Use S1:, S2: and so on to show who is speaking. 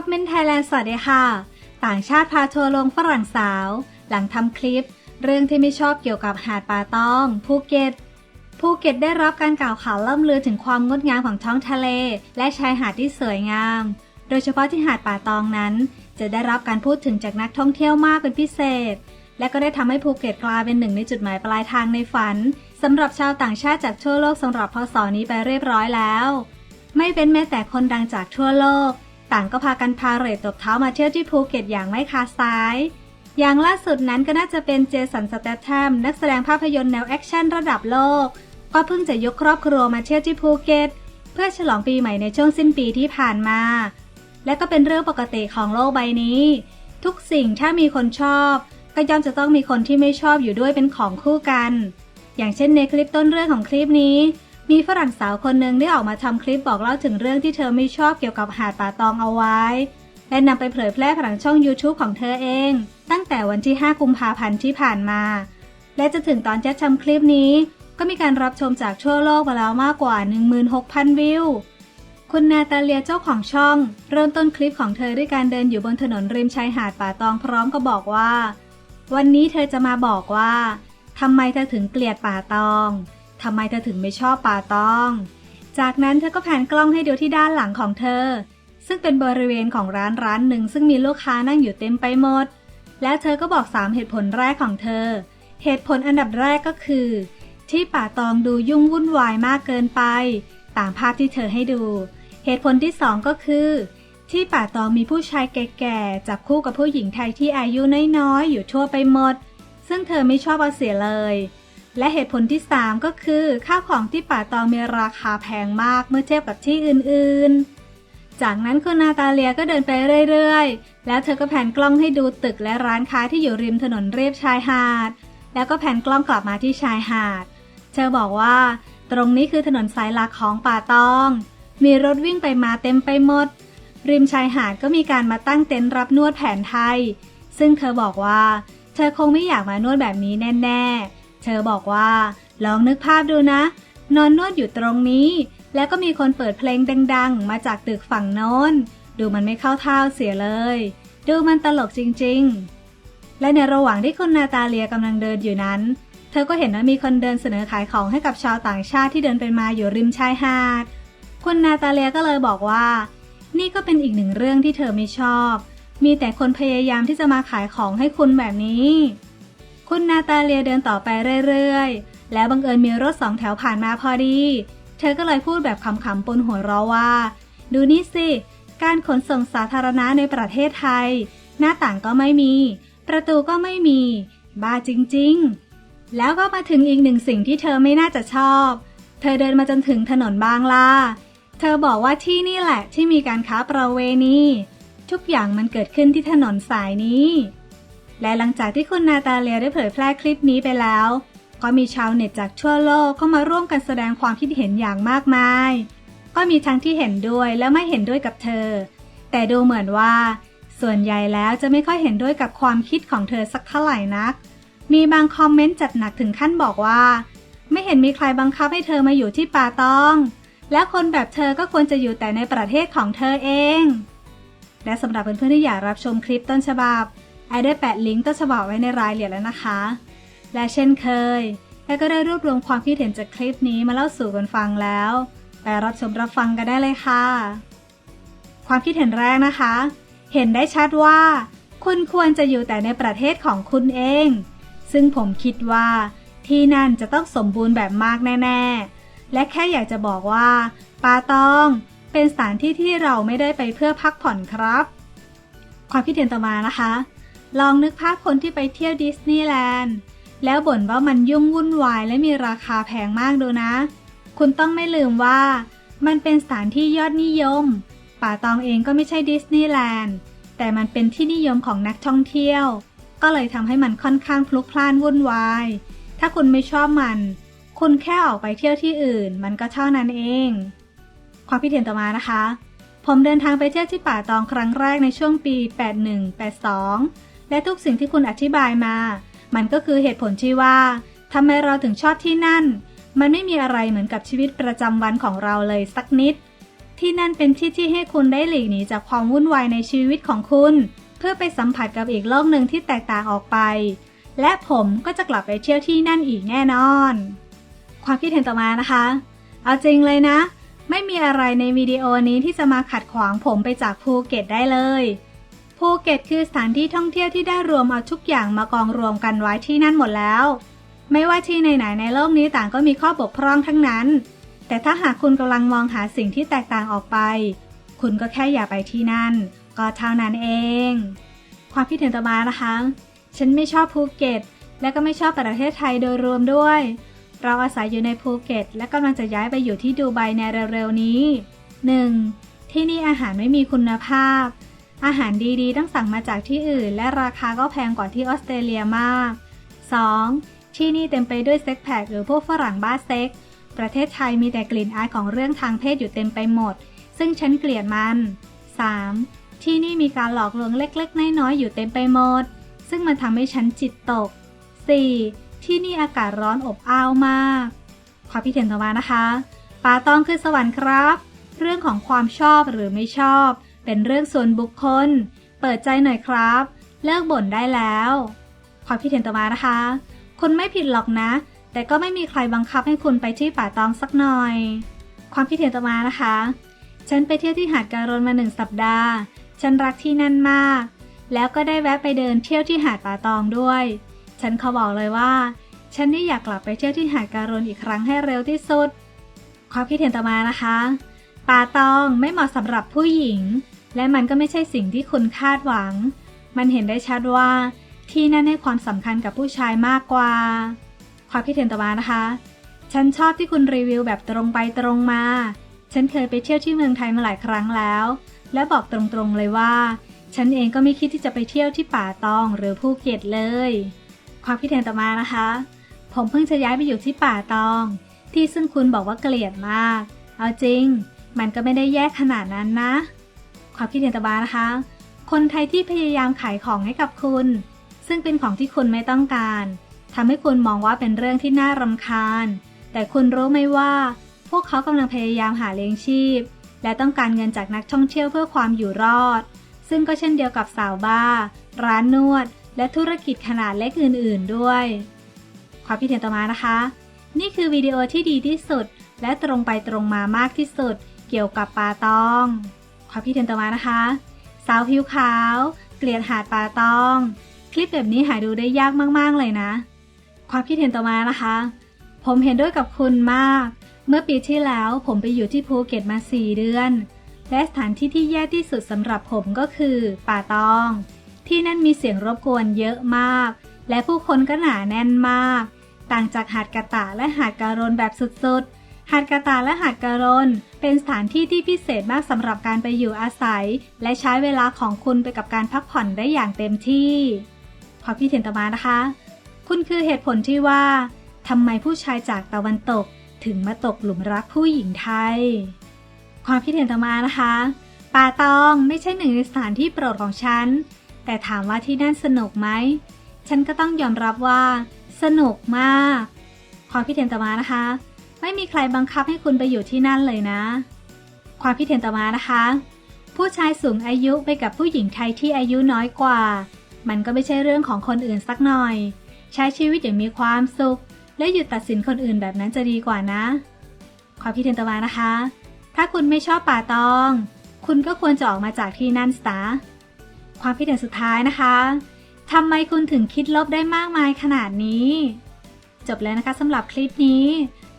S1: อปเมนไทยแลนด์สวัสดีค่ะ ต่างชาติพาทัวร์ลงฝรั่งสาว หลังทำคลิป เรื่องที่ไม่ชอบเกี่ยวกับหาดป่าตอง ภูเก็ต ภูเก็ตได้รับการกล่าวขานล่ำลือถึงความงดงามของท้องทะเล และชายหาดที่สวยงาม โดยเฉพาะที่หาดป่าตองนั้น จะได้รับการพูดถึงจากนักท่องเที่ยวมากเป็นพิเศษ และก็ได้ทำให้ภูเก็ตกลายเป็นหนึ่งในจุดหมายปลายทางในฝันสำหรับชาวต่างชาติจากทั่วโลกสำหรับพศนี้ไปเรียบร้อยแล้ว ไม่เป็นแม้แต่คนดังจากทั่วโลก ต่างก็พากันพาเหรดตบเท้ามาเที่ยวที่ภูเก็ตอย่างไม่ขาดสาย อย่างล่าสุดนั้นก็น่าจะเป็นเจสันสเตทแทมนักแสดงภาพยนตร์แนวแอคชั่นระดับโลก ก็เพิ่งจะยกครอบครัวมาเที่ยวที่ภูเก็ต เพื่อฉลองปีใหม่ในช่วงสิ้นปีที่ผ่านมา และก็เป็นเรื่องปกติของโลกใบนี้ ทุกสิ่งถ้ามีคนชอบ ก็ย่อมจะต้องมีคนที่ไม่ชอบอยู่ด้วยเป็นของคู่กัน อย่างเช่นในคลิปต้นเรื่องของคลิปนี้ มีฝรั่งสาวคนหนึ่งได้ออกมาทำคลิปบอกเล่าถึงเรื่องที่เธอไม่ชอบเกี่ยวกับหาดป่าตองเอาไว้ และนำไปเผยแพร่ผ่านช่อง YouTube ของเธอเอง ตั้งแต่วันที่ 5 กุมภาพันธ์ที่ผ่านมา และจะถึงตอนจะทำคลิปนี้ ก็มีการรับชมจากทั่วโลกมาแล้วมากกว่า 16,000 วิวคุณนาตาเลียเจ้าของช่อง เริ่มต้นคลิปของเธอด้วยการเดินอยู่บนถนนริมชายหาดป่าตองพร้อมก็บอกว่า วันนี้เธอจะมาบอกว่าทำไมเธอถึงเกลียดป่าตอง ทำไมเธอถึงไม่ชอบป่าตอง จากนั้นเธอก็แผนกล้องให้ดูที่ด้านหลังของเธอ ซึ่งเป็นบริเวณของร้านร้านหนึ่งซึ่งมีลูกค้านั่งอยู่เต็มไปหมด แล้วเธอก็บอก 3 เหตุผลแรกของเธอ เหตุผลอันดับแรกก็คือ ที่ป่าตองดูยุ่งวุ่นวายมากเกินไป ตามภาพที่เธอให้ดู เหตุผลที่สองก็คือที่ป่าตองมีผู้ชายแก่ๆจับคู่กับผู้หญิงไทยที่อายุน้อยๆ อยู่ทั่วไปหมด ซึ่งเธอไม่ชอบเอาเสียเลย และเหตุผลที่ 3 ก็คือ ข้าวของที่ป่าตองมีราคาแพงมากเมื่อเทียบกับที่อื่นๆ จากนั้นคุณนาตาเลียก็เดินไปเรื่อยๆ แล้วเธอก็แผนกล้องให้ดูตึกและร้านค้าที่อยู่ริมถนนเรียบชายหาด แล้วก็แผนกล้องกลับมาที่ชายหาด เธอบอกว่า ตรงนี้คือถนนสายหลักของป่าตอง มีรถวิ่งไปมาเต็มไปหมด ริมชายหาดก็มีการมาตั้งเต็นท์รับนวดแผนไทย ซึ่งเธอบอกว่า เธอคงไม่อยากมานวดแบบนี้แน่ ๆ เธอบอกว่า ลองนึกภาพดูนะ นอนนวดอยู่ตรงนี้ แล้วก็มีคนเปิดเพลงดัง ๆ มาจากตึกฝั่งโน้น ดูมันไม่เข้าท่าเสียเลย ดูมันตลกจริง ๆ และในระหว่างที่คุณนาตาเลียกำลังเดินอยู่นั้น เธอก็เห็นว่ามีคนเดินเสนอขายของให้กับชาวต่างชาติที่เดินไปมาอยู่ริมชายหาด คุณนาตาเลียก็เลยบอกว่า นี่ก็เป็นอีกหนึ่งเรื่องที่เธอไม่ชอบ มีแต่คนพยายามที่จะมาขายของให้คุณแบบนี้ คุณนาตาเลียเดินต่อไปเรื่อยๆ แล้วบังเอิญมีรถสองแถวผ่านมาพอดี เธอก็เลยพูดแบบขำๆปนหัวเราะว่า ดูนี่สิ การขนส่งสาธารณะในประเทศไทย หน้าต่างก็ไม่มี ประตูก็ไม่มี บ้าจริงๆ แล้วก็มาถึงอีกหนึ่งสิ่งที่เธอไม่น่าจะชอบ เธอเดินมาจนถึงถนนบางลาเธอบอกว่าที่นี่แหละที่มีการค้าประเวณี ทุกอย่างมันเกิดขึ้นที่ถนนสายนี้ และหลังจากที่คุณนาตาเลียได้เผยแพร่คลิปนี้ไปแล้ว ก็มีชาวเน็ตจากทั่วโลกเข้ามาร่วมกันแสดงความคิดเห็นอย่างมากมาย ก็มีทั้งที่เห็นด้วยและไม่เห็นด้วยกับเธอ แต่ดูเหมือนว่า ส่วนใหญ่แล้วจะไม่ค่อยเห็นด้วยกับความคิดของเธอสักเท่าไหร่นัก มีบางคอมเมนต์จัดหนักถึงขั้นบอกว่า ไม่เห็นมีใครบังคับให้เธอมาอยู่ที่ป่าตอง และคนแบบเธอก็ควรจะอยู่แต่ในประเทศของเธอเอง และสำหรับเพื่อนๆที่อยากรับชมคลิปต้นฉบับ ไอได้แปะลิงก์ต้นฉบับไว้ในรายละเอียดแล้วนะคะ และเช่นเคยไอก็ได้รวบรวมความคิดเห็นจากคลิปนี้มาเล่าสู่กันฟังแล้ว ไปรับชมรับฟังกันได้เลยค่ะ ความคิดเห็นแรกนะคะ เห็นได้ชัดว่า คุณควรจะอยู่แต่ในประเทศของคุณเอง ซึ่งผมคิดว่า ที่นั่นจะต้องสมบูรณ์แบบมากแน่ ๆ และแค่อยากจะบอกว่าปาตองเป็นสถานที่ที่เราไม่ได้ไปเพื่อพักผ่อนครับ ความคิดเห็นต่อมานะคะ ลองนึกภาพคนที่ไปเที่ยวดิสนีย์แลนด์แล้วบ่นว่ามันยุ่งวุ่นวายและมีราคาแพงมากดูนะ คุณต้องไม่ลืมว่า มันเป็นสถานที่ยอดนิยม ป่าตองเองก็ไม่ใช่ดิสนีย์แลนด์ แต่มันเป็นที่นิยมของนักท่องเที่ยว ก็เลยทำให้มันค่อนข้างพลุกพล่านวุ่นวาย ถ้าคุณไม่ชอบมัน คุณแค่ออกไปเที่ยวที่อื่น มันก็เท่านั้นเอง ความคิดเห็นต่อมานะคะ ผมเดินทางไปเที่ยวที่ป่าตองครั้งแรกในช่วงปี 81-82 และทุกสิ่งที่คุณอธิบายมา มันก็คือเหตุผลที่ว่าทำไมเราถึงชอบที่นั่น มันไม่มีอะไรเหมือนกับชีวิตประจำวันของเราเลยสักนิด ที่นั่นเป็นที่ที่ให้คุณได้หลีกหนีจากความวุ่นวายในชีวิตของคุณ เพื่อไปสัมผัสกับอีกโลกหนึ่งที่แตกต่างออกไป และผมก็จะกลับไปเที่ยวที่นั่นอีกแน่นอน ความคิดเห็นต่อมานะคะ เอาจริงเลยนะ ไม่มีอะไรในวิดีโอนี้ที่จะมาขัดขวางผมไปจากภูเก็ตได้เลย ภูเก็ตคือสถานที่ท่องเที่ยวที่ได้รวมเอาทุกอย่างมากองรวมกันไว้ที่นั่นหมดแล้ว ไม่ว่าที่ไหนๆในโลกนี้ต่างก็มีข้อบกพร่องทั้งนั้น แต่ถ้าหากคุณกำลังมองหาสิ่งที่แตกต่างออกไป คุณก็แค่อย่าไปที่นั่น ก็เท่านั้นเอง ความคิดเห็นต่อมานะคะ ฉันไม่ชอบภูเก็ต และก็ไม่ชอบประเทศไทยโดยรวมด้วย เราอาศัยอยู่ในภูเก็ต และกำลังจะย้ายไปอยู่ที่ดูไบในเร็วๆนี้ 1. ที่นี่อาหารไม่มีคุณภาพ อาหารดีๆ ต้องสั่งมาจากที่อื่น และราคาก็แพงกว่าที่ออสเตรเลียมาก 2. ที่นี่เต็มไปด้วยเซ็กแพคหรือพวกฝรั่งบ้าเซ็ก ประเทศไทยมีแต่กลิ่นอายของเรื่องทางเพศอยู่เต็มไปหมด ซึ่งฉันเกลียดมัน 3. ที่นี่มีการหลอกลวงเล็กๆ น้อยๆ อยู่เต็มไปหมด ซึ่งมันทำให้ฉันจิตตก 4. ที่นี่อากาศร้อนอบอ้าวมาก ความคิดเห็นต่อมานะคะป่าต้องคือสวรรค์ครับ เรื่องของความชอบหรือไม่ชอบ เป็นเรื่องส่วนบุคคล เปิดใจหน่อยครับ เลิกบ่นได้แล้ว ความคิดเห็นต่อมานะคะ คุณไม่ผิดหรอกนะ แต่ก็ไม่มีใครบังคับให้คุณไปที่ป่าตองสักหน่อย ความคิดเห็นต่อมานะคะ ฉันไปเที่ยวที่หาดการนมาหนึ่งสัปดาห์ ฉันรักที่นั่นมาก แล้วก็ได้แวะไปเดินเที่ยวที่หาดป่าตองด้วย ฉันเขาบอกเลยว่า ฉันนี่อยากกลับไปเที่ยวที่หาดการนอีกครั้งให้เร็วที่สุด ความคิดเห็นต่อมานะคะ ป่าตองไม่เหมาะสำหรับผู้หญิง และมันก็ไม่ใช่สิ่งที่คุณคาดหวัง มันเห็นได้ชัดว่า ที่นั่นให้ความสำคัญกับผู้ชายมากกว่า ความคิดเห็นต่อมานะคะ ฉันชอบที่คุณรีวิวแบบตรงไปตรงมา ฉันเคยไปเที่ยวที่เมืองไทยมาหลายครั้งแล้ว และบอกตรงๆเลยว่า ฉันเองก็ไม่คิดที่จะไปเที่ยวที่ป่าตองหรือภูเก็ตเลย ความคิดเห็นต่อมานะคะ ผมเพิ่งจะย้ายไปอยู่ที่ป่าตอง ที่ซึ่งคุณบอกว่าเกลียดมาก เอาจริง มันก็ไม่ได้แย่ขนาดนั้นนะ ความคิดเห็นต่อมานะคะ คนไทยที่พยายามขายของให้กับคุณ ซึ่งเป็นของที่คุณไม่ต้องการทำให้คุณมองว่าเป็นเรื่องที่น่ารำคาญ แต่คุณรู้ไหมว่า พวกเขากำลังพยายามหาเลี้ยงชีพ และต้องการเงินจากนักท่องเที่ยวเพื่อความอยู่รอด ซึ่งก็เช่นเดียวกับสาวบาร์ร้านนวด และธุรกิจขนาดเล็กอื่น ๆ ด้วย ความคิดเห็นต่อมานะคะ นี่คือวิดีโอที่ดีที่สุด และตรงไปตรงมามากที่สุด เกี่ยวกับปาตอง ความคิดเห็นต่อมานะคะ สาวผิวขาว เกลียดหาดปาตอง คลิปแบบนี้หาดูได้ยากมากๆเลยนะ ความคิดเห็นต่อมานะคะ ผมเห็นด้วยกับคุณมาก เมื่อปีที่แล้วผมไปอยู่ที่ภูเก็ตมา 4 เดือน และสถานที่ที่แย่ที่สุดสำหรับผมก็คือป่าตอง ที่นั่นมีเสียงรบกวนเยอะมาก และผู้คนก็หนาแน่นมาก ต่างจากหาดกะตะและหาดการนแบบสุดๆ หาดกะตาและหาดการนเป็นสถานที่ที่พิเศษมากสำหรับการไปอยู่อาศัย และใช้เวลาของคุณไปกับการพักผ่อนได้อย่างเต็มที่ความคิดเห็นต่อมานะคะ คุณคือเหตุผลที่ว่าทำไมผู้ชายจากตะวันตกถึงมาตกหลุมรักผู้หญิงไทย ความคิดเห็นต่อมานะคะ ป่าตองไม่ใช่หนึ่งในสถานที่โปรดของฉัน แต่ถามว่าที่นั่นสนุกไหม ฉันก็ต้องยอมรับว่า สนุกมาก ความคิดเห็นต่อมานะคะ ไม่มีใครบังคับให้คุณไปอยู่ที่นั่นเลยนะ ความคิดเห็นต่อมานะคะ ผู้ชายสูงอายุไปกับผู้หญิงไทยที่อายุน้อยกว่า มันก็ไม่ใช่เรื่องของคนอื่นสักหน่อย ใช้ชีวิตอย่างมีความสุข และหยุดตัดสินคนอื่นแบบนั้นจะดีกว่านะ ความคิดเห็นต่อมานะคะ ถ้าคุณไม่ชอบป่าตอง คุณก็ควรจะออกมาจากที่นั่นซะความคิดเห็นสุดท้ายนะคะทำไมคุณถึงคิดลบได้มากมายขนาดนี้ จบแล้วนะคะสำหรับคลิปนี้